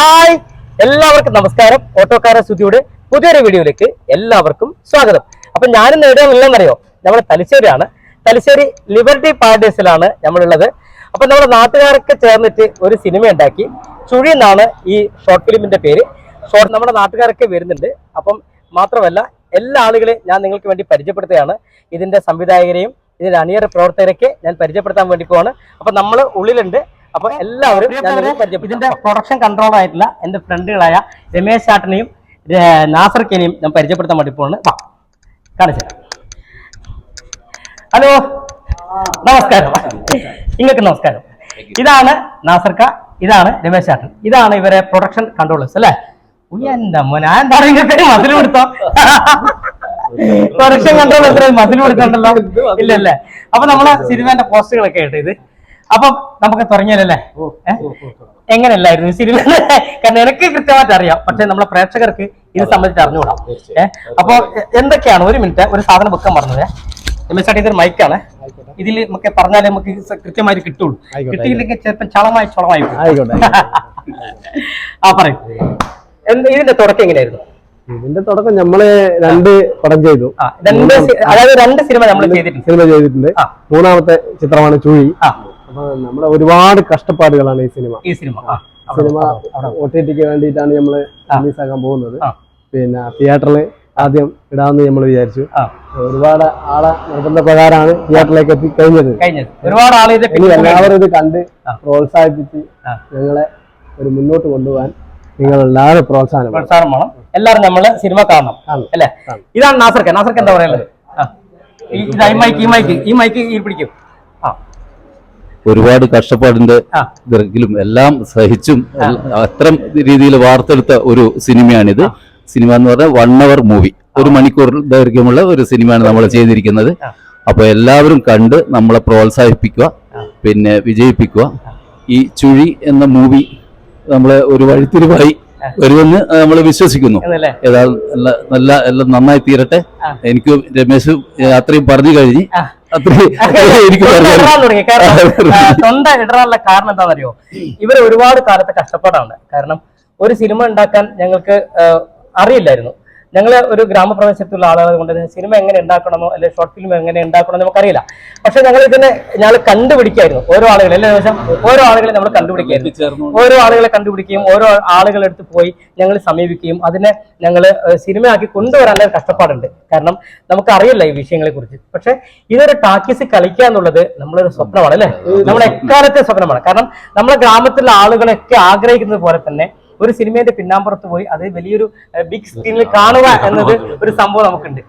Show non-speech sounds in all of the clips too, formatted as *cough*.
Hi. എല്ലാവർക്കും നമസ്കാരം. ഓട്ടോക്കാര സ്തുതിയുടെ പുതിയൊരു വീഡിയോയിലേക്ക് എല്ലാവർക്കും സ്വാഗതം. അപ്പൊ ഞാനിന്ന് എവിടെയാണെന്നറിയോ നമ്മുടെ തലശ്ശേരിയാണ്. തലശ്ശേരി ലിബർട്ടി പാർട്ടീസിലാണ് നമ്മളുള്ളത്. അപ്പൊ നമ്മുടെ നാട്ടുകാരൊക്കെ ചേർന്നിട്ട് ഒരു സിനിമ ഉണ്ടാക്കി. ചുഴി എന്നാണ് ഈ ഷോർട്ട് ഫിലിമിന്റെ പേര്. ഷോർട്ട് നമ്മുടെ നാട്ടുകാരൊക്കെ വരുന്നുണ്ട്. അപ്പം മാത്രമല്ല എല്ലാ ആളുകളെയും ഞാൻ നിങ്ങൾക്ക് വേണ്ടി പരിചയപ്പെടുത്തുകയാണ്. ഇതിന്റെ സംവിധായകരെയും ഇതിന്റെ അണിയറ പ്രവർത്തകരൊക്കെ ഞാൻ പരിചയപ്പെടുത്താൻ വേണ്ടി പോവാണ്. അപ്പൊ നമ്മൾ ഉള്ളിലുണ്ട്. അപ്പൊ എല്ലാവരും ഇതിന്റെ പ്രൊഡക്ഷൻ കൺട്രോൾ ആയിട്ടുള്ള എന്റെ ഫ്രണ്ടുകളായ രമേശ് ചാട്ടനെയും നാസർക്കനെയും ഞാൻ പരിചയപ്പെടുത്താൻ വേണ്ടി പോണ് കാണിച്ചു ഹലോ നമസ്കാരം. നിങ്ങൾക്ക് നമസ്കാരം. ഇതാണ് നാസർക്ക ഇതാണ് രമേശ് ചാട്ടൻ. ഇതാണ് ഇവരെ പ്രൊഡക്ഷൻ കൺട്രോളേഴ്സ് അല്ലേ? ഉയ്യ്, എന്റെ മോനെ ഞാൻ നിങ്ങൾക്ക് മതിൽ കൊടുത്തോ പ്രൊഡക്ഷൻ കൺട്രോളേഴ്സ് മതിൽ കൊടുക്കണ്ടല്ലോ ഇല്ലല്ലേ അപ്പൊ നമ്മളെ സിനിമന്റെ പോസ്റ്ററുകളൊക്കെ ആയിട്ട് ഇത് അപ്പൊ നമുക്ക് തുടങ്ങിയല്ലേ എങ്ങനെയല്ലായിരുന്നു സിനിമ കാരണം എനിക്ക് കൃത്യമായിട്ട് അറിയാം. പക്ഷെ നമ്മളെ പ്രേക്ഷകർക്ക് ഇത് സംബന്ധിച്ച് അറിഞ്ഞുകൂടാം. ഏഹ് അപ്പൊ എ- എന്തൊക്കെയാണ്? ഒരു മിനിറ്റ് ഒരു സാധനം വെക്കാൻ പറഞ്ഞത്. രമേശാട്ടി ഇതൊരു മൈക്കാണ് ഇതിൽ നമുക്ക് പറഞ്ഞാലേ നമുക്ക് കൃത്യമായിട്ട് കിട്ടുള്ളൂ. കിട്ടിയില്ലെങ്കിൽ ചിലപ്പോൾ ചളമായി ചളമായി ആ പറയും. ഇതിന്റെ തുടക്കം എങ്ങനെയായിരുന്നു? ഇതിന്റെ തുടക്കം നമ്മൾ രണ്ട് പടം ചെയ്തു. അതായത് രണ്ട് സിനിമ നമ്മൾ ചെയ്തിട്ടുണ്ട്. സിനിമ ചെയ്തിട്ടുണ്ട്. മൂന്നാമത്തെ ചിത്രമാണ് ചുഴി. അപ്പൊ നമ്മുടെ ഒരുപാട് കഷ്ടപ്പാടുകളാണ് ഈ സിനിമ. ഈ സിനിമ. സിനിമ. ഒ ടി ടിക്ക് വേണ്ടിയിട്ടാണ് നമ്മൾ റിലീസാക്കാൻ പോകുന്നത്. പിന്നെ തിയേറ്ററിൽ ആദ്യം ഇടാമെന്ന് നമ്മൾ വിചാരിച്ചു. ഒരുപാട് ആളെ നിർബന്ധപ്രകാരമാണ് തിയേറ്ററിലേക്ക് എത്തി കഴിഞ്ഞത്. ഒരുപാട് ഇനി എല്ലാവരും ഇത് കണ്ട്. പ്രോത്സാഹിപ്പിച്ച്. ഞങ്ങളെ ഒരു മുന്നോട്ട് കൊണ്ടുപോകാൻ നിങ്ങൾ എല്ലാവരും പ്രോത്സാഹനം പ്രോത്സാഹനം വേണം. എല്ലാവരും നമ്മൾ സിനിമ കാണണം. അല്ലേ. ഇതാണ് നാസർക്ക്. നാസർക്ക് എന്താ പറയുന്നത് ഈ- മൈക്ക് ഈ മൈക്ക് ഈ മൈക്ക് ഈ പിടിക്കും. ഒരുപാട് കഷ്ടപ്പാടിന്റെ ഇതെങ്കിലും എല്ലാം സഹിച്ചും അത്രം അത്തരം രീതിയിൽ വാർത്തെടുത്ത ഒരു സിനിമയാണിത്. സിനിമ എന്ന് പറഞ്ഞാൽ വൺ അവർ മൂവി. ഒരു മണിക്കൂർ ദൈർഘ്യമുള്ള ഒരു സിനിമയാണ് നമ്മൾ ചെയ്തിരിക്കുന്നത്. അപ്പോൾ അപ്പൊ എല്ലാവരും കണ്ട് നമ്മളെ പ്രോത്സാഹിപ്പിക്കുക പിന്നെ വിജയിപ്പിക്കുക. ഈ ചുഴി എന്ന മൂവി നമ്മളെ ഒരു വഴിത്തിരിവായി വരുമെന്ന് നമ്മൾ വിശ്വസിക്കുന്നു. നല്ല എല്ലാം നന്നായി തീരട്ടെ. എനിക്ക് രമേശ് അത്രയും പറഞ്ഞു കഴിഞ്ഞ് തൊണ്ട ഇടറാനുള്ള കാരണം എന്താ പറയുക ഇടറാനുള്ള കാരണം എന്താണെന്നറിയോ? ഇവർ ഒരുപാട് കാലത്തെ കഷ്ടപ്പാടാണ്. കാരണം ഒരു സിനിമ ഉണ്ടാക്കാൻ ഞങ്ങൾക്ക് അറിയില്ലായിരുന്നു. ഞങ്ങൾ ഒരു ഗ്രാമപ്രദേശത്തുള്ള ആളുകൾ കൊണ്ട് സിനിമ എങ്ങനെ ഉണ്ടാക്കണമെന്നോ അല്ലെങ്കിൽ ഷോർട്ട് ഫിലിം എങ്ങനെ ഉണ്ടാക്കണമെന്നോ നമുക്കറിയില്ല. പക്ഷെ ഞങ്ങൾ ഇതിനെ ഞങ്ങൾ കണ്ടുപിടിക്കായിരുന്നു. ഓരോ ആളുകളെ എല്ലാ ദിവസം ഓരോ ആളുകളെ നമ്മൾ കണ്ടുപിടിക്കായിരുന്നു. ഓരോ ആളുകളെ കണ്ടുപിടിക്കുകയും ഓരോ ആളുകളെടുത്ത് പോയി ഞങ്ങൾ സമീപിക്കുകയും അതിനെ ഞങ്ങൾ സിനിമയാക്കി കൊണ്ടുവരാനുള്ള ഒരു കഷ്ടപ്പാടുണ്ട്. കാരണം നമുക്കറിയില്ല ഈ വിഷയങ്ങളെ കുറിച്ച്. പക്ഷെ ഇതൊരു ടാക്കീസ് കളിക്കുക എന്നുള്ളത് നമ്മളൊരു സ്വപ്നമാണ് അല്ലേ? നമ്മുടെ എക്കാലത്തെ സ്വപ്നമാണ്. കാരണം നമ്മുടെ ഗ്രാമത്തിലെ ആളുകളൊക്കെ ആഗ്രഹിക്കുന്നത് പോലെ തന്നെ ഒരു സിനിമയുടെ പിന്നാമ്പുറത്ത് പോയി അത് വലിയൊരു ബിഗ് സ്ക്രീനിൽ കാണുക എന്നത് ഒരു സംഭവം നമുക്കുണ്ട്.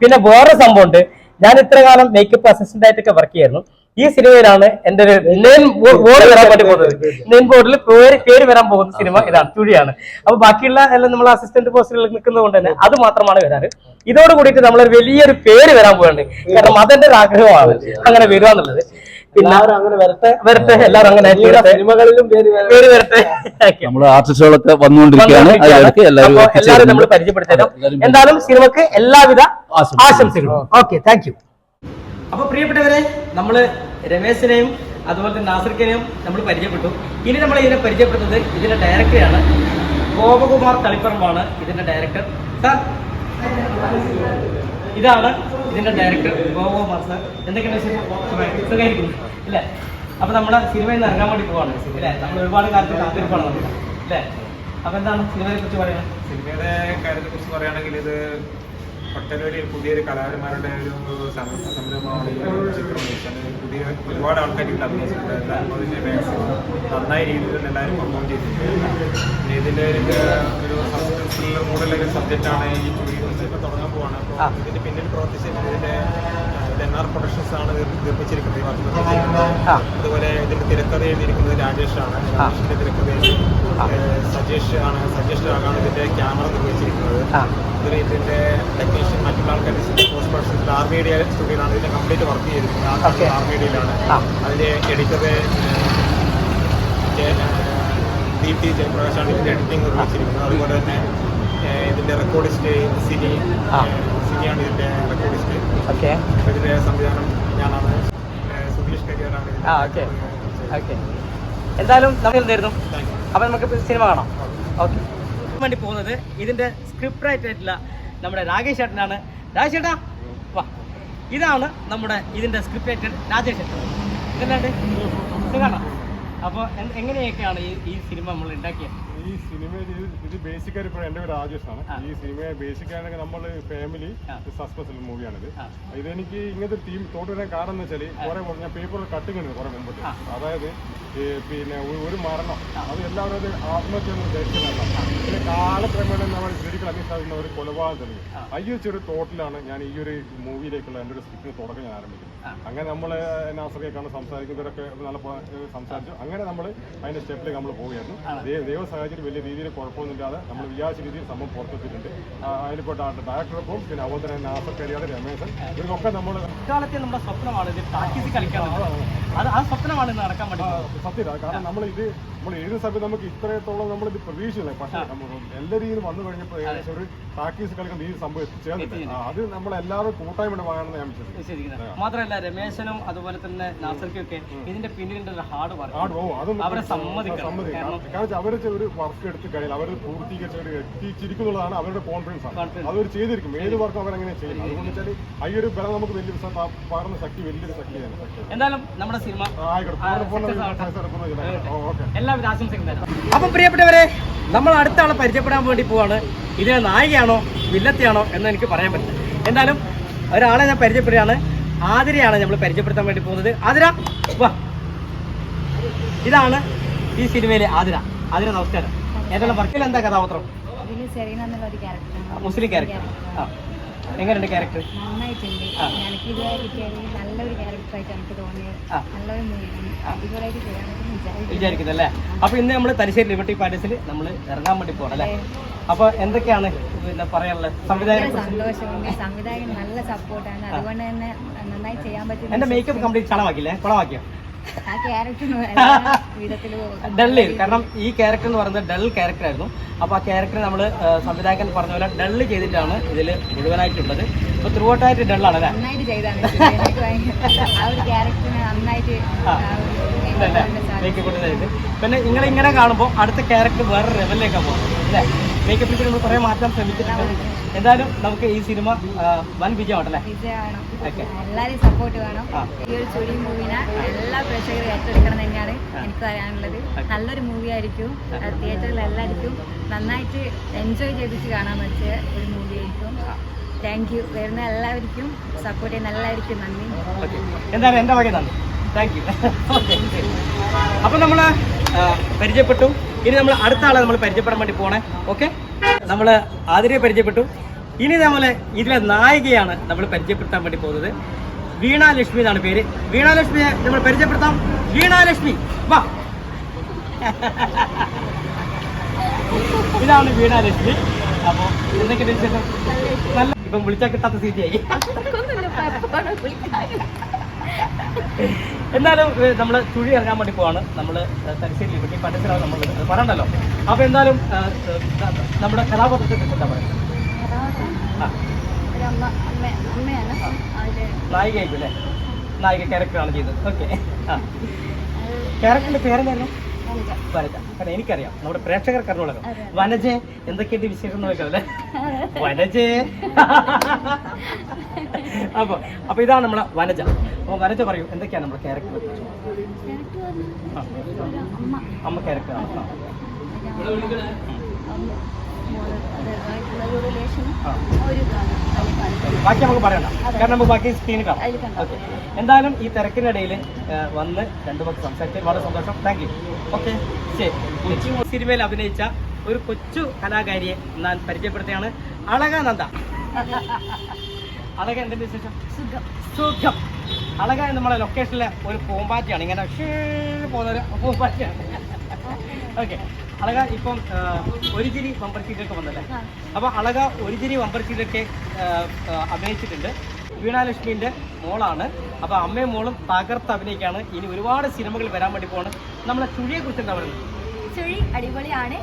പിന്നെ വേറെ സംഭവം ഉണ്ട് ഞാൻ ഇത്ര കാലം മേക്കപ്പ് അസിസ്റ്റന്റ് ആയിട്ടൊക്കെ വർക്ക് ചെയ്യായിരുന്നു ഈ സിനിമയിലാണ് എന്റെ ഒരു നെയിം ബോർഡ് വരാൻ വേണ്ടി പോകുന്നത്. നെയിം ബോർഡിൽ പേര് പേര് വരാൻ പോകുന്ന സിനിമ ഇതാണ് തുഴിയാണ് അപ്പൊ ബാക്കിയുള്ള എല്ലാം നമ്മൾ അസിസ്റ്റന്റ് പോസ്റ്റിൽ നിൽക്കുന്നത് കൊണ്ട് തന്നെ അത് മാത്രമാണ് വരാറ്. ഇതോട് കൂടിയിട്ട് നമ്മളൊരു വലിയൊരു പേര് വരാൻ പോകുന്നുണ്ട് കാരണം അതെന്റെ ഒരു ആഗ്രഹമാണ്. അങ്ങനെ വരിക എന്നുള്ളത്. പിന്നെ അങ്ങനെ വരട്ടെ. വരട്ടെ എല്ലാവരും അങ്ങനെ ഇനിയുള്ള തീരട്ടെ. സിനിമകളും പേര് വരട്ടെ. നമ്മുടെ ആർട്ടിസ്റ്റുകളൊക്കെ വന്നുകൊണ്ടിരിക്കുകയാണ്. അതിലേക്ക് എല്ലാവരും എല്ലാവരും നമ്മൾ പരിചയപ്പെടുത്തരാം എന്തായാലും സിനിമക്ക് എല്ലാവിധ ആശംസകളും. ആശംസകളും. ഓക്കെ താങ്ക് യു അപ്പൊ പ്രിയപ്പെട്ടവരെ നമ്മൾ രമേശിനെയും അതുപോലെ തന്നെ നാസർക്കിനെയും നമ്മൾ പരിചയപ്പെട്ടു. ഇനി നമ്മൾ ഇതിനെ പരിചയപ്പെടുന്നത് ഇതിന്റെ ഡയറക്ടറാണ് ഗോപകുമാർ തളിപ്പറമ്പാണ് ഇതിന്റെ ഡയറക്ടർ സാർ ഇതാണ് ഇതിന്റെ ഡയറക്ടർ ഗോവോ സാർ എന്തൊക്കെയാണ് സുഖമായിരിക്കുന്നു. അല്ലേ അപ്പൊ നമ്മുടെ സിനിമയിൽ നിന്ന് ഇറങ്ങാൻ വേണ്ടി പോവാണ് അല്ലേ നമ്മൾ ഒരുപാട് കാലത്ത് കാത്തിരിപ്പാണ് നമുക്ക് അല്ലേ അപ്പൊ എന്താണ് സിനിമയെ കുറിച്ച് പറയുന്നത് സിനിമയുടെ കാര്യത്തെ കുറിച്ച് പറയുകയാണെങ്കിൽ ഇത് ഒട്ടനവധി പുതിയൊരു കലാകാരന്മാരുടെ ഒരു സംരംഭമാണ് ചിത്രം. പുതിയ ഒരുപാട് ആൾക്കാർ ഇതിൽ അഭിനയിച്ചിട്ടുണ്ട്. അതിന്റെ മാക്സിമം നന്നായ രീതിയിൽ എല്ലാവരും പെർഫോം ചെയ്തിട്ടുണ്ട്. പിന്നെ ഇതിന്റെ ഒരു ആണ് മോഡലുള്ള സബ്ജക്റ്റാണ് ഈ ഇപ്പോൾ തുടങ്ങാൻ പോവാണ്. അപ്പോൾ ഇതിന്റെ പിന്നിൽ പ്രവർത്തിച്ചിരിക്കുന്നതിന്റെ എൻ പ്രൊഡക്ഷൻസ് ആണ് നിർമ്മിച്ചിരിക്കുന്നത് അതുപോലെ ഇതിന്റെ തിരക്കഥ എഴുതിയിരിക്കുന്നത് രാജേഷാണ് രാജേഷിന്റെ തിരക്കഥ സജേഷ് ആണ്. സജേഷ് ആണ് ഇതിന്റെ ക്യാമറ നിർമ്മിച്ചിരിക്കുന്നത്. ഇതിന് ഇതിന്റെ ടെക്നീഷ്യൻ മറ്റുള്ള ആൾക്കാർ പോസ്റ്റ് പ്രൊഡക്ഷൻ ആർ മീഡിയ സ്റ്റുഡിയോയിലാണ് ഇതിന്റെ കംപ്ലീറ്റ് വർക്ക് ചെയ്തിരിക്കുന്നത്. ആർ മീഡിയയിലാണ് അതിന്റെ എഡിറ്റർ ദീപ്തി ജയപ്രകാശാണ് ഇതിന്റെ എഡിറ്റിംഗ് നിർമ്മിച്ചിരിക്കുന്നത്. അതുപോലെ തന്നെ ഏഹ്, റെക്കോർഡ് സ്റ്റേ സിനി. സിനിയാണ് ഇതിന്റെ റെക്കോർഡ് സ്റ്റേ ഓക്കെ. ഇതിന്റെ സംവിധാനം ഞാനാണ്. സുബീഷ് സുധീഷ് കരിയറാണ് ആ. ഓക്കെ. എന്തായാലും നമ്മൾ എന്തായിരുന്നു? അപ്പൊ നമുക്ക് സിനിമ കാണാം. ഓക്കെ. വേണ്ടി പോകുന്നത് ഇതിന്റെ സ്ക്രിപ്റ്റ് റൈറ്റർ ആയിട്ടുള്ള നമ്മുടെ രാകേഷ് ചേട്ടനാണ്. രാജേഷ് ചേട്ടാ വാ. ഇതാണ് നമ്മുടെ ഇതിന്റെ സ്ക്രിപ്റ്റ് റൈറ്റർ രാജേഷ് ചേട്ടൻ. ഇതല്ലാണ്ട് സുഖാണോ അപ്പോൾ എങ്ങനെയൊക്കെയാണ് ഈ ഈ സിനിമ നമ്മൾ ഉണ്ടാക്കിയത്? ഈ സിനിമ ഇത് ബേസിക് ആയിട്ട് ഇപ്പോൾ എന്റെ പേര് രാജേഷ് ആണ് ഈ സിനിമ ബേസിക് ആയിട്ട് നമ്മൾ ഫാമിലി സസ്പെൻസ് മൂവിയാണിത് ഇതെനിക്ക് ഇങ്ങനത്തെ തീം തോട്ട് വരാൻ കാരണം എന്ന് വെച്ചാൽ കുറെ ഞാൻ പേപ്പറിൽ കട്ടിങ് ഉണ്ട് കുറെ മുമ്പ്. അതായത് പിന്നെ ഒരു- മരണം. അത് എല്ലാവരും അത് ആത്മഹത്യ എന്ന് ധരിക്കുന്നതല്ല പിന്നെ കാലക്രമേണ നമ്മൾ ശരിക്കും അന്വേഷിക്കുന്ന ഒരു കൊലപാതകം ഈ ഒരു ചെറിയ തോട്ടിലാണ് ഞാൻ ഈ ഒരു മൂവിയിലേക്കുള്ള എന്റെ ഒരു സ്ക്രിപ്റ്റിന് തുടക്കം ഞാൻ ആരംഭിക്കുന്നത്. അങ്ങനെ നമ്മൾ നാസറിയൊക്കെയാണ് സംസാരിക്കുന്നവരൊക്കെ നല്ല സംസാരിച്ചു. അങ്ങനെ നമ്മൾ അതിന്റെ സ്റ്റെപ്പിലേക്ക് നമ്മൾ പോവുകയായിരുന്നു. ദൈവ സാഹചര്യം വലിയ രീതിയിൽ കുഴപ്പമൊന്നുമില്ലാതെ നമ്മൾ വിചാരിച്ച രീതിയിൽ സംഭവം പുറത്തെത്തിയിട്ടുണ്ട്. അതിൽപ്പെട്ട ഡയറക്ടർക്കും പിന്നെ അതുപോലെ തന്നെ രമേശൻ. ഇവർക്കൊക്കെ നമ്മൾ കാലത്തെ നമ്മുടെ സ്വപ്നമാണ് കളിക്കാൻ അത് ആ സ്വപ്നമാണ് ഇന്ന് നടക്കാൻ. സത്യമാണ് കാരണം നമ്മൾ ഇത് നമ്മൾ എഴുതുന്ന സമയത്ത് നമുക്ക് ഇത്രത്തോളം നമ്മൾ ഇത് പ്രതീക്ഷയില്ല? പക്ഷേ നമ്മൾ എല്ലാ വന്നു കഴിഞ്ഞപ്പോൾ ഏകദേശം ഒരു പ്രാക്ടീസ് കളിക്കുന്ന ഈ സംഭവം അത് നമ്മൾ എല്ലാവരും കൂട്ടായ്മ വാങ്ങണമെന്ന് ഞാൻ വിശ്വസിക്കുന്നത് മാത്രമല്ല രമേശനും അതുപോലെ തന്നെ നാസർക്കും ഒക്കെ ഇതിന്റെ പിന്നിലുണ്ട് ഹാർഡ് വർക്ക് അവരെ സമ്മതിക്കണം. കാരണം അവർ ഒരു വർക്ക് എടുത്ത് കഴിഞ്ഞാൽ അവർ പൂർത്തീകരിച്ച് അവർ എത്തിച്ചിരിക്കുന്നുള്ളതാണ് അവരുടെ കോൺഫിഡൻസ് ആണ്. അതൊരു ചെയ്തിരിക്കും. ഏത് വർക്കും അവരങ്ങനെ ചെയ്യും? അതുകൊണ്ട് വെച്ചാൽ ഈ ഒരു ബലം നമുക്ക് വലിയൊരു പകർന്ന ശക്തി വലിയൊരു ശക്തിയാണ്. ശക്തി എന്തായാലും നമ്മുടെ സിനിമ. എല്ലാവിധ ആശംസകളും തരാം അപ്പം പ്രിയപ്പെട്ടവരെ നമ്മൾ അടുത്ത ആളെ പരിചയപ്പെടാൻ വേണ്ടി പോവാണ്. ഇതിന് നായികയാണോ വില്ലത്തിയാണോ എന്ന് എനിക്ക് പറയാൻ പറ്റില്ല. എന്തായാലും ഒരാളെ ഞാൻ പരിചയപ്പെടുകയാണ്. ആതിരയാണ് നമ്മൾ പരിചയപ്പെടുത്താൻ വേണ്ടി പോകുന്നത്. ആതിര വാ. ഇതാണ് ഈ സിനിമയിലെ ആതിര. ആതിര നമസ്കാരം. ഏതെല്ലാം വർക്കിൽ എന്താ കഥാപാത്രം മുസ്ലിം ക്യാരക്ടർ ആ. എങ്ങനെയുണ്ട് ക്യാരക്ടർ നന്നായിട്ടുണ്ട്. എനിക്കിത് കിട്ടിയത് നല്ലൊരു ക്യാരക്ടറായിട്ട് എനിക്ക് തോന്നിയത്. നല്ലൊരു അടിപൊളിയായിട്ട് ചെയ്യാൻ അപ്പൊ ഇന്ന് നമ്മൾ തലശ്ശേരി ലിബർട്ടി പാലസിൽ നമ്മൾ ഇറങ്ങാൻ വേണ്ടി പോകണം അല്ലേ? അപ്പൊ എന്തൊക്കെയാണ് പിന്നെ പറയാനുള്ളത്? സംവിധായകനെ സന്തോഷമുണ്ട് സംവിധായകൻ നല്ല സപ്പോർട്ടാണ് അതുകൊണ്ട് തന്നെ നന്നായി ചെയ്യാൻ പറ്റും എന്റെ മേക്കപ്പ് കംപ്ലീറ്റ് ചളമാക്കില്ലേ കുളമാക്കിയോ ഡള്ള് *laughs* കാരണം ഈ ക്യാരക്ടർ എന്ന് പറയുന്നത് ഡൾ ക്യാരക്ടർ ആയിരുന്നു. അപ്പോൾ ആ ക്യാരക്ടർ നമ്മൾ സംവിധായകൻ പറഞ്ഞ പോലെ ഡള്ള് ചെയ്തിട്ടാണ് ഇതിൽ മുഴുവനായിട്ടുള്ളത്. അപ്പോൾ ത്രൂ ഔട്ടായിട്ട് ഡള്ളാണ് അല്ലേ? പിന്നെ നിങ്ങൾ ഇങ്ങനെ കാണുമ്പോൾ അടുത്ത ക്യാരക്ടർ വേറെ ലെവലിലേക്കാണ് പോകുന്നത്. അല്ലേ? മേക്കപ്പിൽ നമ്മൾ കുറേ മാറ്റാൻ ശ്രമിച്ചിട്ടുണ്ട്. എന്തായാലും നമുക്ക് ഈ സിനിമ വൻ വിജയമാട്ടല്ലേ എല്ലാവരും സപ്പോർട്ട് വേണം. ഈ ഒരു ചുഴി മൂവിനെ എല്ലാ പ്രേക്ഷകരും ഏറ്റെടുക്കണം തന്നെയാണ് എനിക്ക് പറയാനുള്ളത്. നല്ലൊരു മൂവി ആയിരിക്കും. തിയേറ്ററിൽ എല്ലാവർക്കും നന്നായിട്ട് എൻജോയ് ചെയ്തിട്ട് കാണാൻ പറ്റിയ ഒരു മൂവി ആയിരിക്കും. താങ്ക് യു വരുന്ന എല്ലാവർക്കും സപ്പോർട്ട് ചെയ്യുന്ന എല്ലാവർക്കും നന്ദി. എന്തായാലും എന്റെ വകയിൽ നന്ദി. താങ്ക് യു ഓക്കെ അപ്പം നമ്മൾ പരിചയപ്പെട്ടു. ഇനി നമ്മൾ അടുത്ത ആളെ നമ്മൾ പരിചയപ്പെടാൻ വേണ്ടി പോണേ. ഓക്കെ നമ്മൾ ആതിരയെ പരിചയപ്പെട്ടു. ഇനി നമ്മൾ ഇതിലെ നായികയാണ് നമ്മൾ പരിചയപ്പെടുത്താൻ വേണ്ടി പോകുന്നത്. വീണാലക്ഷ്മി എന്നാണ് പേര്. വീണാലക്ഷ്മിയെ നമ്മൾ പരിചയപ്പെടുത്താം. വീണാലക്ഷ്മി വാ. ഇതാണ് വീണാലക്ഷ്മി. അപ്പോൾ എന്തൊക്കെയുണ്ട് വിശേഷം? നല്ല ഇപ്പം വിളിച്ചാൽ കിട്ടാത്ത സ്ഥിതിയായി എന്തായാലും നമ്മൾ ചുഴി ഇറങ്ങാൻ വേണ്ടി പോവാണ്. നമ്മൾ തലശ്ശേരി ലിബർട്ടി പണ്ടത്തിലാണ് നമ്മൾ പറയണ്ടല്ലോ അപ്പൊ എന്തായാലും നമ്മുടെ കഥാപാത്രത്തെ എന്താ പറയുക? നായികയായിരിക്കും അല്ലേ? നായിക ക്യാരക്ടറാണ് ചെയ്തത്. ഓക്കെ ക്യാരക്ടറിന്റെ പേരെന്തായിരുന്നു? വനജ കാരണം എനിക്കറിയാം. നമ്മുടെ പ്രേക്ഷകർക്ക് അറിഞ്ഞോളാം വനജ എന്തൊക്കെയുണ്ട് വിശേഷം നോക്കാം അല്ലേ വനജേ. അപ്പൊ അപ്പൊ ഇതാണ് നമ്മളെ വനജ. അപ്പൊ വനജ പറയൂ എന്തൊക്കെയാണ് നമ്മുടെ ക്യാരക്ടർ അമ്മ. അമ്മ ക്യാരക്ടറാണ് ആ. ഒരു റിലേഷനും. ഒരു. ബാക്കി നമുക്ക് പറയണ്ട. കാരണം നമുക്ക് ബാക്കി സ്ക്രീനിൽ കാണാം. ഓക്കെ എന്തായാലും ഈ തിരക്കിനിടയിൽ വന്ന് രണ്ടു പേർക്ക് സംസാരിച്ചത് വളരെ സന്തോഷം. താങ്ക് യു ഓക്കെ ശരി. കൊച്ചി സിനിമയിൽ അഭിനയിച്ച ഒരു കൊച്ചു കലാകാരിയെ ഞാൻ പരിചയപ്പെടുത്തുകയാണ്. അളക നന്ദ അളക എന്തിന്റെ വിശേഷം? സുഖം. സുഖം. അളക നമ്മളെ ലൊക്കേഷനിലെ ഒരു പൂമ്പാറ്റയാണ്. ഇങ്ങനെ പോകുന്ന ഒരു പൂമ്പാറ്റയാണ്. ഓക്കെ അളക ഇപ്പം ഒരിജിനി ഒരു ചിരി ബമ്പർ സീറ്റൊക്കെ വന്നല്ലേ? അപ്പൊ അപ്പോൾ അളക ഒരു ചിരി ബമ്പർ സീറ്റൊക്കെ അഭിനയിച്ചിട്ടുണ്ട്. വീണാലക്ഷ്മിന്റെ മോളാണ്. അപ്പോൾ അമ്മയും മോളും തകർത്ത് അഭിനയിക്കാണ്. ഇനി ഒരുപാട് സിനിമകൾ വരാൻ വേണ്ടി പോണ്. നമ്മളെ ചുഴിയെ കുറിച്ച് എന്താ പറയുന്നത്? ചുഴി അടിപൊളിയാണ്.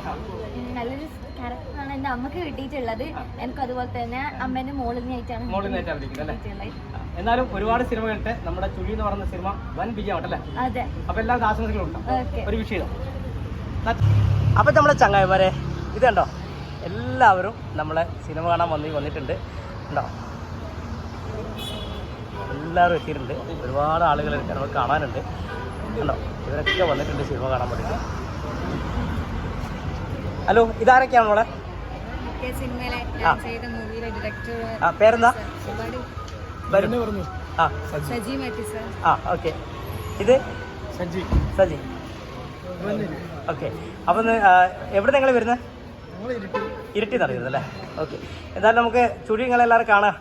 നല്ലൊരു ക്യാരക്ടറാണ് എന്റെ അമ്മയ്ക്ക് കിട്ടിയിട്ടുള്ളത്. എനിക്ക് അതുപോലെ തന്നെ അമ്മേന്റെ മോളിനായിട്ടാണ് എന്നാലും ഒരുപാട് സിനിമകളുണ്ട് നമ്മുടെ ചുഴി എന്ന് പറയുന്ന സിനിമ വൻ വിജയമാട്ടല്ലേ? അതെ. അപ്പൊ എല്ലാ ആശംസകളും ഉണ്ടാവും ഒരു വിഷയം അപ്പൊ നമ്മളെ ചങ്ങായിമാരെ ഇത് കണ്ടോ? എല്ലാവരും നമ്മളെ സിനിമ കാണാൻ വന്ന് വന്നിട്ടുണ്ട്. ഉണ്ടോ എല്ലാവരും എത്തിയിട്ടുണ്ട്. ഒരുപാട് ആളുകൾ നമുക്ക് കാണാനുണ്ട്. കണ്ടോ? ഇവരൊക്കെ വന്നിട്ടുണ്ട് സിനിമ കാണാൻ വേണ്ടിയിട്ട്. ഹലോ ഇതാരൊക്കെയാണ് നമ്മളെ? ഒക്കെ സിനിമയിലെ ആ. ചെയ്ത മൂവിയിലെ ഡയറക്ടർ ആ പേരെന്താ? ഒരുപാട് വരും. ആ. സജി. മാത്യു സർ. ആ ഓക്കെ. ഇത്? സജി. സജി. ഓക്കെ അപ്പം എവിടെ നിങ്ങൾ വരുന്നത് ഇരുട്ടി. നിറയുന്നത് അല്ലേ? ഓക്കെ എന്തായാലും നമുക്ക് ചുഴി നിങ്ങളെല്ലാവരും കാണാം.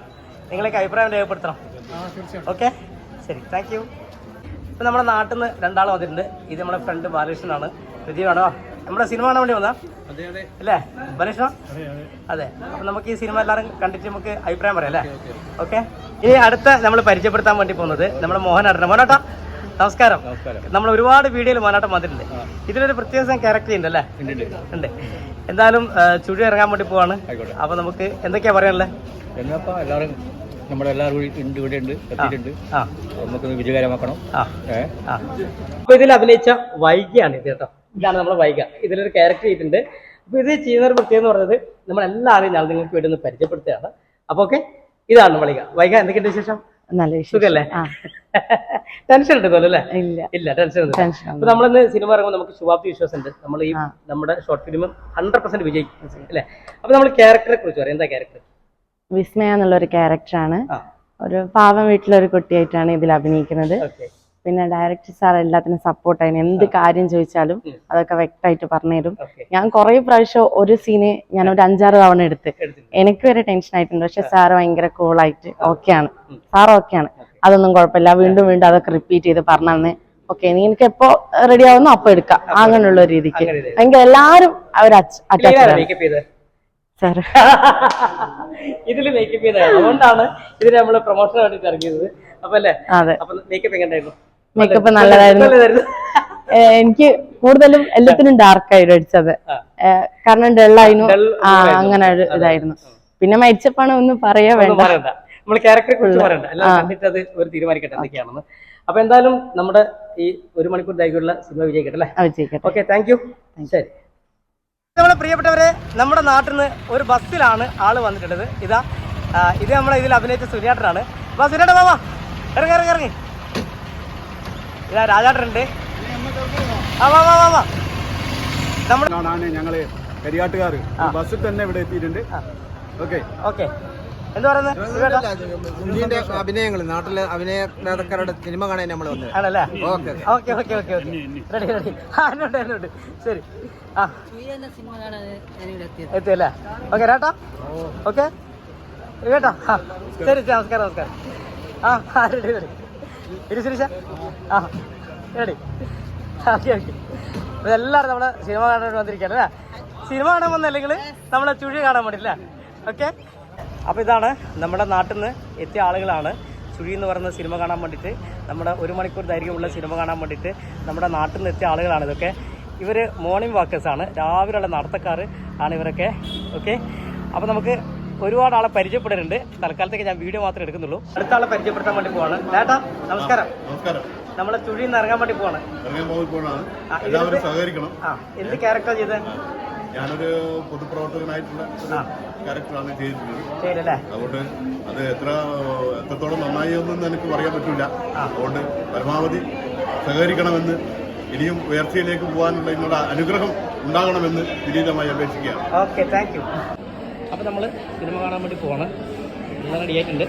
നിങ്ങളൊക്കെ അഭിപ്രായം രേഖപ്പെടുത്തണം. ഓക്കെ ശരി. താങ്ക് യു ഇപ്പം നമ്മുടെ നാട്ടിൽ നിന്ന് രണ്ടാൾ വന്നിട്ടുണ്ട്. ഇത് നമ്മുടെ ഫ്രണ്ട് ബാലകൃഷ്ണനാണ്. പ്രദീപാണോ നമ്മുടെ സിനിമ കാണാൻ വേണ്ടി വന്നാ? അല്ലേ? ബാലകൃഷ്ണ? അതെ അപ്പം നമുക്ക് ഈ സിനിമ എല്ലാവരും കണ്ടിട്ട് നമുക്ക് അഭിപ്രായം പറയാം അല്ലേ? ഓക്കെ ഇനി അടുത്ത നമ്മൾ പരിചയപ്പെടുത്താൻ വേണ്ടി പോകുന്നത് നമ്മുടെ മോഹനാട്ടൻ മോഹനാട്ട നമസ്കാരം. നമ്മൾ ഒരുപാട് വീഡിയോയിൽ മാനാട്ടം വന്നിട്ടുണ്ട്. ഇതിലൊരു പ്രത്യേക ക്യാരക്ടർ ഉണ്ട് അല്ലേ ഉണ്ട്. എന്തായാലും ചുഴി ഇറങ്ങാൻ വേണ്ടി പോവാണ്. അപ്പൊ നമുക്ക് എന്തൊക്കെയാ പറയാനുള്ളത് എന്നപ്പോ എല്ലാവരും ഉണ്ട് ഇവിടെ ഉണ്ട് എത്തിയിട്ടുണ്ട്. നമുക്ക് വിജയകരമാക്കണം. അപ്പൊ ഇതിൽ അഭിനയിച്ച വൈകിയാണ് ഇത് കേട്ടോ. ഇതാണ് നമ്മുടെ വൈക ഇതിലൊരു ക്യാരക്ടർ ചെയ്തിട്ടുണ്ട്. അപ്പൊ ഇത് ചെയ്യുന്ന ഒരു പ്രത്യേകത എന്ന് പറയുന്നത് നമ്മളെല്ലാവരും ഞാൻ നിങ്ങൾക്ക് വേണ്ടി ഒന്ന് പരിചയപ്പെടുത്തുകയാണ്. അപ്പൊ ഓക്കെ ഇതാണ് വൈക വൈക എന്തൊക്കെയുണ്ട് വിശേഷം? നല്ല സുഖല്ലേ? *laughs* ടെൻഷൻ അല്ലേ? ഇല്ല. ഇല്ല ടെൻഷൻ ടെൻഷൻ അപ്പൊ നമ്മളിന്ന് സിനിമ ഇറങ്ങുമ്പോൾ നമുക്ക് ശുഭാപ്തി വിശ്വാസം ഉണ്ട് നമ്മൾ ഈ നമ്മുടെ ഷോർട്ട് ഫിലിം ഹൺഡ്രഡ് പെർസെന്റ് വിജയിക്കും അല്ലേ? അപ്പൊ നമ്മൾ ക്യാരക്ടറെ കുറിച്ച് പറയാം. എന്താ ക്യാരക്ടർ വിസ്മയ എന്നുള്ള ഒരു ക്യാരക്ടറാണ് ഒരു പാവം വീട്ടിലൊരു കുട്ടിയായിട്ടാണ് ഇതിൽ അഭിനയിക്കുന്നത്. പിന്നെ ഡയറക്ടർ സാർ എല്ലാത്തിനും സപ്പോർട്ടായിരുന്നു എന്ത് കാര്യം ചോദിച്ചാലും. അതൊക്കെ വ്യക്തമായിട്ട് പറഞ്ഞുതരും ഞാൻ കുറേ പ്രാവശ്യം ഒരു സീന് ഞാൻ ഒരു അഞ്ചാറ് തവണ എടുത്ത്. എനിക്ക് വരെ ടെൻഷൻ ആയിട്ടുണ്ട്. പക്ഷെ സാർ ഭയങ്കര കൂളായിട്ട് ഓക്കെയാണ്. സാർ ഓക്കെയാണ് അതൊന്നും കുഴപ്പമില്ല. വീണ്ടും വീണ്ടും അതൊക്കെ റിപ്പീറ്റ് ചെയ്ത് പറഞ്ഞു ഓക്കെ നീ എനിക്ക് എപ്പോ റെഡി ആവുന്നു അപ്പൊ എടുക്കാം. അങ്ങനെയുള്ള രീതിക്ക്. ഭയങ്കര എല്ലാരും അവർ അറ്റാച്ച് സാർ ഇതിൽ മേക്കപ്പ് ചെയ്ത? അതുകൊണ്ടാണ് ഇതിന് നമ്മൾ പ്രൊമോഷൻ വേണ്ടിട്ട് ഇറങ്ങിയത്. അപ്പൊ അല്ലേ? അതെ. അപ്പൊ മേക്കപ്പ് എങ്ങനെയായിരുന്നു മേക്കപ്പ് നല്ലതായിരുന്നു. നല്ലതായിരുന്നു. എനിക്ക് കൂടുതലും എല്ലാത്തിനും ഡാർക്ക് ആയിരുന്നു അടിച്ചത്. കാരണം ഡെള്ളായിരുന്നു ആ ആയിരുന്നു. അങ്ങനെ ഒരു ഇതായിരുന്നു. പിന്നെ മരിച്ചപ്പാണ് ഒന്നും പറയാ വേണ്ട. നമ്മൾ ക്യാരക്ടറെ കുറിച്ച് പറയണ്ട. എല്ലാം കണ്ടിട്ട് അത് ഒരു തീരുമാനിക്കട്ടെ എന്തൊക്കെയാണെന്ന്. അപ്പൊ എന്തായാലും നമ്മുടെ ഈ ഒരു മണിക്കൂർ ദൈർഘ്യമുള്ള സിനിമ വിജയിക്കട്ടെ അല്ലേ? ഓക്കെ താങ്ക് യു ശരി. നമ്മളെ പ്രിയപ്പെട്ടവരെ നമ്മുടെ നാട്ടിൽ നിന്ന് ഒരു ബസ്സിലാണ് ആൾ വന്നിട്ടുള്ളത്. ഇതാ ഇത് നമ്മളെ ഇതിൽ അഭിനയിച്ച സുനിയാട്ടനാണ് വാ സുനിയാട്ടൻ വാ. ഇറങ്ങി ഇറങ്ങി ഇറങ്ങി. ഇതാ രാജാട്ടനുണ്ട്. ആ വാ വാ വാ വാ. നമ്മുടെ ഞങ്ങൾ കരിയാട്ടുകാർ. ബസ്സിൽ തന്നെ ഇവിടെ എത്തിയിട്ടുണ്ട്. ഓക്കെ. ഓക്കെ. എന്താ പറയുന്നത്? അഭിനയങ്ങൾ നാട്ടിലെ അഭിനയ നേതാക്കാരുടെ സിനിമ കാണാൻ നമ്മൾ വന്നത്. ആണല്ലേ? Okay. Okay okay okay okay. Ready ready. ആ എന്നോട്ട് എന്നോട്ട് ശരി. ആ. എത്തിയല്ലേ? ഓക്കെ രാട്ടാ? ഓക്കെ. കേട്ടോ? ശരി ശരി, നമസ്കാരം നമസ്കാരം. ആ ആ റെഡി റെഡി. നമ്മൾ ആ റെഡി നമ്മുടെ സിനിമ കാണാൻ വന്നിരിക്കുകയാണ് അല്ലേ? സിനിമ കാണാൻ വന്നല്ലെങ്കിൽ നമ്മളെ ചുഴി കാണാൻ വേണ്ടിയില്ലേ ഓക്കെ? അപ്പോൾ ഇതാണ് നമ്മുടെ നാട്ടിൽ നിന്ന് എത്തിയ ആളുകളാണ്. ചുഴി എന്ന് പറയുന്ന സിനിമ കാണാൻ വേണ്ടിയിട്ട് നമ്മുടെ ഒരു മണിക്കൂർ ദൈർഘ്യമുള്ള സിനിമ കാണാൻ വേണ്ടിയിട്ട് നമ്മുടെ നാട്ടിൽ നിന്ന് എത്തിയ ആളുകളാണ് ഇതൊക്കെ. ഇവർ മോർണിംഗ് വാക്കേഴ്സ് ആണ്. രാവിലെയുള്ള നടത്തക്കാർ ആണ് ഇവരൊക്കെ. ഓക്കെ? അപ്പോൾ നമുക്ക് ഒരുപാട് ആളെ പരിചയപ്പെടാറുണ്ട് തൽക്കാലത്തേക്ക് ഞാൻ വീഡിയോ മാത്രമേ എടുക്കുന്നുള്ളൂ. അടുത്ത ആളെ പരിചയപ്പെടുത്താൻ വേണ്ടി പോവാണ്. ചേട്ടാ നമസ്കാരം. നമസ്കാരം. നമ്മളെ ചുഴിയിൽ നിന്ന് ഇറങ്ങാൻ വേണ്ടി പോവാണ്. എല്ലാവരും സഹകരിക്കണം. എന്ത് ക്യാരക്ടർ ചെയ്ത്? ഞാനൊരു പൊതുപ്രവർത്തകനായിട്ടുള്ള. ക്യാരക്ടറാണ് ചെയ്തിട്ടുള്ളത്. അതുകൊണ്ട് അത് എത്ര എത്രത്തോളം നന്നായി ഒന്നും എനിക്ക് പറയാൻ പറ്റില്ല അതുകൊണ്ട് പരമാവധി സഹകരിക്കണമെന്ന് ഇനിയും ഉയർച്ചയിലേക്ക് പോകാനുള്ള നിങ്ങളുടെ അനുഗ്രഹം ഉണ്ടാകണമെന്ന് വിനീതമായി അപേക്ഷിക്കുകയാണ്. ഓക്കെ താങ്ക് യു അപ്പോൾ നമ്മൾ സിനിമ കാണാൻ വേണ്ടി പോകണം എല്ലാം റെഡി ആയിട്ടുണ്ട്.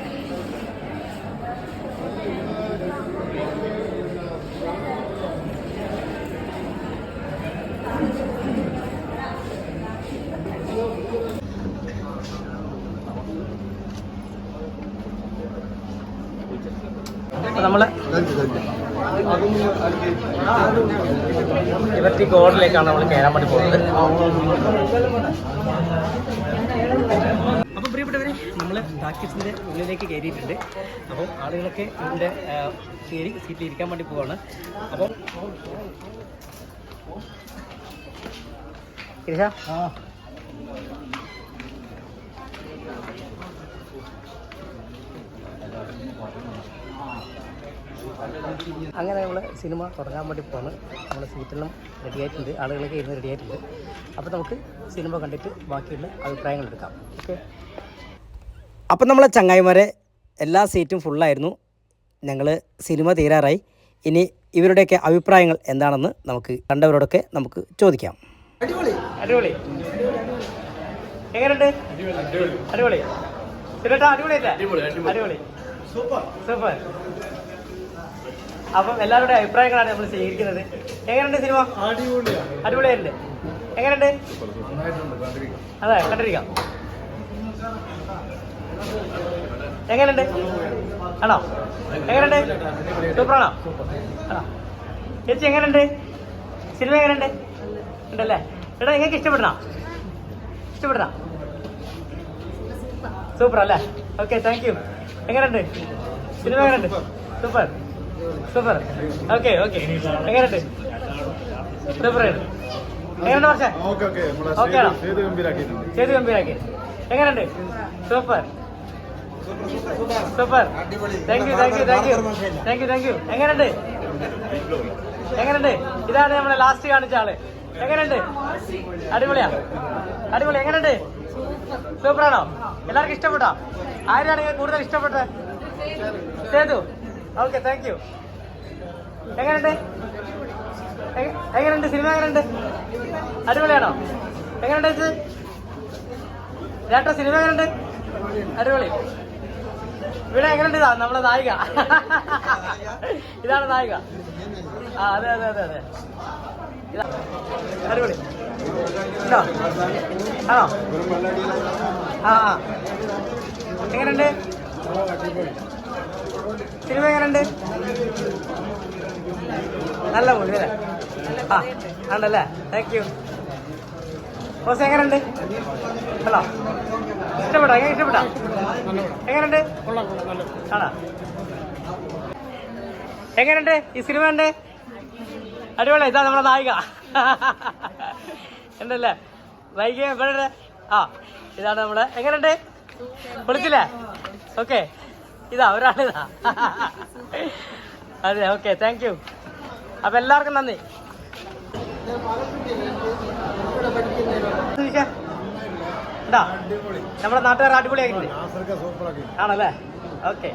അപ്പോൾ നമ്മൾ ലിബർട്ടി ഗോഡിലേക്കാണ് നമ്മൾ കയറാൻ വേണ്ടി പോകുന്നത്. ടാക്കീസിന്റെ ഉള്ളിലേക്ക് കയറിയിട്ടുണ്ട്. അപ്പോൾ ആളുകളൊക്കെ ഇതിന്റെ കയറി സീറ്റിൽ ഇരിക്കാൻ വേണ്ടി പോവാണ്. അപ്പോൾ ഗിരിജ അങ്ങനെ നമ്മൾ സിനിമ തുടങ്ങാൻ വേണ്ടി പോണ് നമ്മൾ സീറ്റെല്ലാം റെഡി ആയിട്ടുണ്ട്. ആളുകളൊക്കെ ഇരുന്ന് റെഡി ആയിട്ടുണ്ട്. അപ്പോൾ നമുക്ക് സിനിമ കണ്ടിട്ട് ബാക്കിയുള്ള അഭിപ്രായങ്ങൾ എടുക്കാം. ഓക്കെ അപ്പം നമ്മളെ ചങ്ങായിമാരെ എല്ലാ സീറ്റും ഫുള്ളായിരുന്നു ഞങ്ങൾ സിനിമ തീരാറായി. ഇനി ഇവരുടെയൊക്കെ അഭിപ്രായങ്ങൾ എന്താണെന്ന് നമുക്ക് കണ്ടവരോടൊക്കെ നമുക്ക് ചോദിക്കാം. അടിപൊളി. എങ്ങനെയുണ്ട്? അടിപൊളി. അടിപൊളിയല്ലേ അടിപൊളി സൂപ്പർ. സൂപ്പർ. അപ്പം എല്ലാവരുടെ അഭിപ്രായങ്ങളാണ് നമ്മൾ സ്വീകരിക്കുന്നത്. എങ്ങനെയുണ്ട് സിനിമ? അടിപൊളിയായിട്ടുണ്ട് എങ്ങനെയുണ്ട്? അതെ കണ്ടിരിക്കാം. എങ്ങനെയുണ്ട്? ആണോ? എങ്ങനെയുണ്ട്? സൂപ്പറാണോ? ആണോ? ചേച്ചി എങ്ങനെയുണ്ട്? സിനിമ എങ്ങനെയുണ്ട്? ഉണ്ടല്ലേ? എടാ നിങ്ങൾക്ക് ഇഷ്ടപ്പെടണോ? ഇഷ്ടപ്പെടണോ? സൂപ്പർ അല്ലേ ഓക്കെ താങ്ക് യു എങ്ങനെയുണ്ട്? സിനിമ എങ്ങനെയുണ്ട്? സൂപ്പർ. സൂപ്പർ. Okay okay. എങ്ങനെയുണ്ട്? സൂപ്പർ എങ്ങനെയുണ്ട് പക്ഷേ ഓക്കെ ആണോ ചെയ്ത് ഗംഭീരാക്കി. എങ്ങനെയുണ്ട്? Super. Super thank you thank you thank you thank you thank you എങ്ങനെയുണ്ട്? എങ്ങനെയുണ്ട്? ഇതാണ് നമ്മളെ ലാസ്റ്റ് കാണിച്ച ആൾ. എങ്ങനെയുണ്ട്? അടിപൊളിയാ. അടിപൊളി. എങ്ങനെയുണ്ട്? സൂപ്പറാണോ? എല്ലാവർക്കും ഇഷ്ടപ്പെട്ടോ? ആരാണ് കൂടുതൽ ഇഷ്ടപ്പെട്ടത് സേതു. ഓക്കെ താങ്ക് യു എങ്ങനെയുണ്ട്? എങ്ങനെയുണ്ട്? സിനിമ എങ്ങനെയുണ്ട്? അടിപൊളിയാണോ? എങ്ങനെയുണ്ട് ചേച്ചി? ചേട്ടാ സിനിമ എങ്ങനെയുണ്ട്? അടിപൊളി. ഇവിടെ എങ്ങനെയുണ്ട് ഇതാ? നമ്മളെ നായിക. ഇതാണ് നായിക. ആ അതെ അതെ അതെ അതെ. അടിപൊളി. ആണോ? ആ എങ്ങനെയുണ്ട്? സിനിമ എങ്ങനെയുണ്ട്? നല്ല മൂവി അല്ലേ? ആ ആണല്ലേ? താങ്ക് യു ബോസ് എങ്ങനെയുണ്ട്? ഹലോ. ഇഷ്ടപ്പെട്ടോ? എങ്ങനെ ഇഷ്ടപ്പെട്ടോ? എങ്ങനെയുണ്ട്? ആണോ? എങ്ങനെയുണ്ട്? ഈ സിനിമ ഉണ്ട് അടിപൊളി. ഇതാ നമ്മളെ നായിക. ഉണ്ടല്ലേ നായിക എവിടെ ആ ഇതാണ് നമ്മളെ എങ്ങനെയുണ്ട്? വിളിച്ചില്ലേ? ഓക്കെ. ഇതാ ഒരാളിതാ അതെ ഓക്കെ. Thank U. അപ്പൊ എല്ലാവർക്കും നന്ദി. ഉണ്ടാ നമ്മുടെ നാട്ടുകാർ അടിപൊളിയാക്കില്ലേ ആണല്ലേ? ഓക്കെ.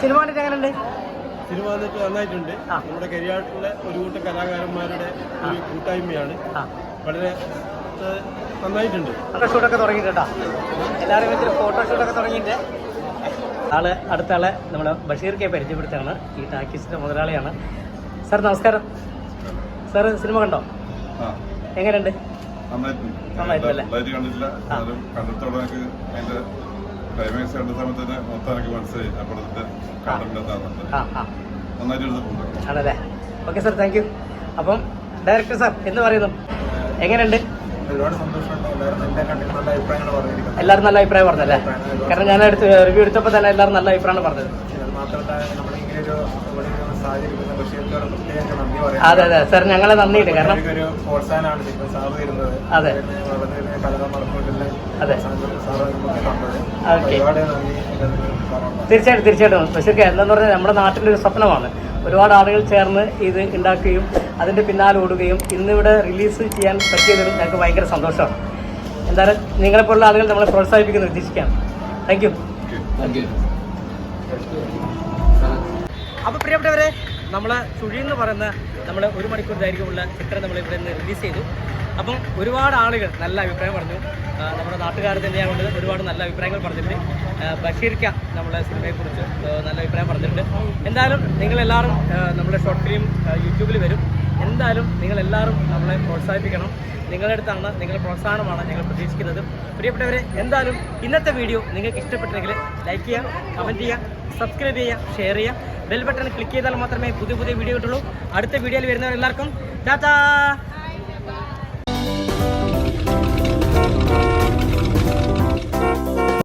സിനിമ കണ്ടിട്ട് എങ്ങനെയുണ്ട്? സിനിമ എന്നിട്ട് നന്നായിട്ടുണ്ട് നമ്മുടെ കരിയാട്ടിലെ ഒരു കൂട്ടം കലാകാരന്മാരുടെ ഒരു കൂട്ടായ്മയാണ്. വളരെ നന്നായിട്ടുണ്ട്. ഫോട്ടോഷൂട്ടൊക്കെ തുടങ്ങിയിട്ടാ എല്ലാവരും ഫോട്ടോ ഫോട്ടോഷൂട്ടൊക്കെ തുടങ്ങിയിട്ട് ആൾ അടുത്ത ആളെ നമ്മൾ ബഷീർക്കെ പരിചയപ്പെടുത്താണ് ഈ ടാക്കീസിന്റെ മുതലാളിയാണ്. സാർ നമസ്കാരം. സാർ സിനിമ കണ്ടോ? എങ്ങനെയുണ്ട്? ആണല്ലേ? ഓക്കെ സാർ താങ്ക് യു അപ്പം ഡയറക്ടർ സാർ എന്ന് പറയുന്നു? എങ്ങനെയുണ്ട്? ഒരുപാട് സന്തോഷമുണ്ട്. എല്ലാവരും നല്ല കണ്ടിട്ട് നല്ല അഭിപ്രായങ്ങൾ പറഞ്ഞിരിക്കുന്നത് എല്ലാവരും നല്ല അഭിപ്രായം പറഞ്ഞല്ലേ? കാരണം ഞാൻ എടുത്ത് റിവ്യൂ എടുത്തപ്പോൾ തന്നെ എല്ലാവരും നല്ല അഭിപ്രായമാണ് പറഞ്ഞത്. അത് അതെ. അതെ സാർ ഞങ്ങളെ നന്ദിയുണ്ട്. കാരണം അതെ. അതെ. ഓക്കെ തീർച്ചയായിട്ടും തീർച്ചയായിട്ടും. ബഷീർക്ക് എന്താന്ന് പറഞ്ഞാൽ നമ്മുടെ നാട്ടിന്റെ ഒരു സ്വപ്നമാണ്. ഒരുപാട് ആളുകൾ ചേർന്ന് ഇത് ഉണ്ടാക്കുകയും അതിന്റെ പിന്നാലെ ഓടുകയും ഇന്നിവിടെ റിലീസ് ചെയ്യാൻ പറ്റിയതിൽ ഞങ്ങൾക്ക് ഭയങ്കര സന്തോഷമാണ്. എന്തായാലും നിങ്ങളെപ്പോലുള്ള ആളുകൾ നമ്മളെ പ്രോത്സാഹിപ്പിക്കുന്നു ഉദ്ദേശിക്കാം. താങ്ക് യു താങ്ക് യു അപ്പോൾ പ്രിയപ്പെട്ടവരെ നമ്മൾ ചുഴി എന്ന് പറയുന്ന നമ്മൾ ഒരു മണിക്കൂർ ദൈർഘ്യമുള്ള ചിത്രം നമ്മൾ ഇവിടെ നിന്ന് റിലീസ് ചെയ്തു. അപ്പം ഒരുപാട് ആളുകൾ നല്ല അഭിപ്രായം പറഞ്ഞു. നമ്മുടെ നാട്ടുകാർ തന്നെയാണ് ഒരുപാട് നല്ല അഭിപ്രായങ്ങൾ പറഞ്ഞിട്ടുണ്ട്. ബഷീർക്ക നമ്മളെ സിനിമയെക്കുറിച്ച് നല്ല അഭിപ്രായം പറഞ്ഞിട്ടുണ്ട്. എന്തായാലും നിങ്ങളെല്ലാവരും നമ്മുടെ ഷോർട്ട് ഫിലിം യൂട്യൂബിൽ വരും. എന്തായാലും നിങ്ങൾ എല്ലാവരും നമ്മളെ പ്രോത്സാഹിപ്പിക്കണം. നിങ്ങളുടെ അടുത്താണ് നിങ്ങളുടെ പ്രോത്സാഹനമാണ് ഞങ്ങൾ പ്രതീക്ഷിക്കുന്നത്. പ്രിയപ്പെട്ടവരെ എന്തായാലും ഇന്നത്തെ വീഡിയോ നിങ്ങൾക്ക് ഇഷ്ടപ്പെട്ടെങ്കിൽ ലൈക്ക് ചെയ്യുക കമന്റ് ചെയ്യുക സബ്സ്ക്രൈബ് ചെയ്യുക ഷെയർ ചെയ്യുക. ബെൽ ബട്ടൺ ക്ലിക്ക് ചെയ്താൽ മാത്രമേ പുതിയ പുതിയ വീഡിയോ കിട്ടുള്ളൂ. അടുത്ത വീഡിയോയിൽ വരുന്നവരെല്ലാവർക്കും ടാറ്റാ!